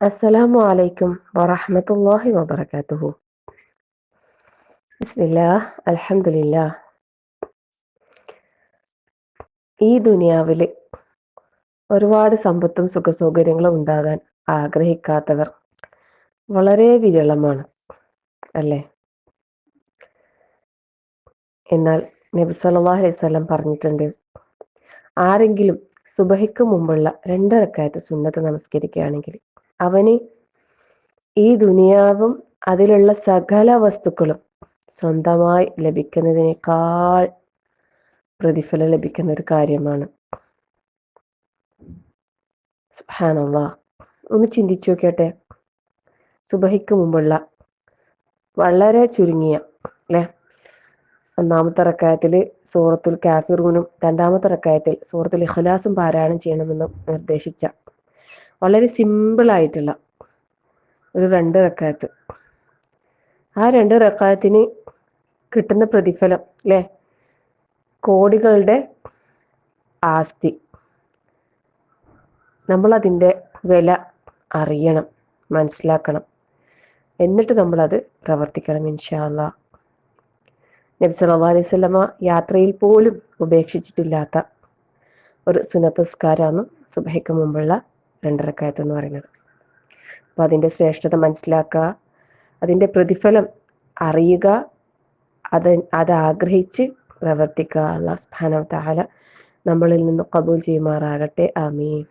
അസ്സലാമു അലൈക്കും വറഹമത്തല്ലാഹി വബർക്കാത്തുഹു ബിസ്മില്ലാ അൽഹംദുലില്ലാ ഈ ദുനിയാവിൽ ഒരുപാട് സമ്പത്തും സുഖസൗകര്യങ്ങളും ഉണ്ടാകാൻ ആഗ്രഹിക്കാത്തവർ വളരെ വിരളമാണ് അല്ലേ? എന്നാൽ നബി സല്ലല്ലാഹു അലൈഹി വസല്ലം പറഞ്ഞിട്ടുണ്ട് ആരെങ്കിലും സുബഹിക്ക് മുമ്പുള്ള രണ്ടരക്കായത്ത് സുന്നത്ത് നമസ്കരിക്കുകയാണെങ്കിൽ അവന് ഈ ദുനിയാവും അതിലുള്ള സകല വസ്തുക്കളും സ്വന്തമായി ലഭിക്കുന്നതിനേക്കാൾ പ്രതിഫലം ലഭിക്കുന്ന ഒരു കാര്യമാണ്. സുഹാനുള്ള ഒന്ന് ചിന്തിച്ചു നോക്കട്ടെ സുബഹിക്ക് മുമ്പുള്ള വളരെ ചുരുങ്ങിയ അല്ലെ? ഒന്നാമത്തെ റക്കായത്തിൽ സൂറത്തുൽ കാഫിറൂനും രണ്ടാമത്തെ റക്കായത്തിൽ സൂറത്തുൽ ഇഖ്ലാസും പാരായണം ചെയ്യണമെന്നും നിർദ്ദേശിച്ച വളരെ സിമ്പിൾ ആയിട്ടുള്ള ഒരു രണ്ട് റക്കായത്ത്. ആ രണ്ട് റക്കായത്തിന് കിട്ടുന്ന പ്രതിഫലം അല്ലെ കോടികളുടെ ആസ്തി. നമ്മൾ അതിന്റെ വില അറിയണം മനസ്സിലാക്കണം. എന്നിട്ട് നമ്മളത് പ്രവർത്തിക്കണം ഇൻഷാല്ല നബി സല്ലാ അലൈഹി സ്വലമ യാത്രയിൽ പോലും ഉപേക്ഷിച്ചിട്ടില്ലാത്ത ഒരു സുനത്തസ്കാരമാണ് സുബഹയ്ക്ക് മുമ്പുള്ള രണ്ടരക്കായത്ത് എന്ന് പറയുന്നത്. അപ്പം അതിന്റെ ശ്രേഷ്ഠത മനസ്സിലാക്കുക അതിന്റെ പ്രതിഫലം അറിയുക അത് അത് ആഗ്രഹിച്ച് പ്രവർത്തിക്കുക. അള്ളാഹ് സുബ്ഹാനഹു വ തആല നമ്മളിൽ നിന്ന് കബൂൽ ചെയ്യുമാറാകട്ടെ. ആമീൻ.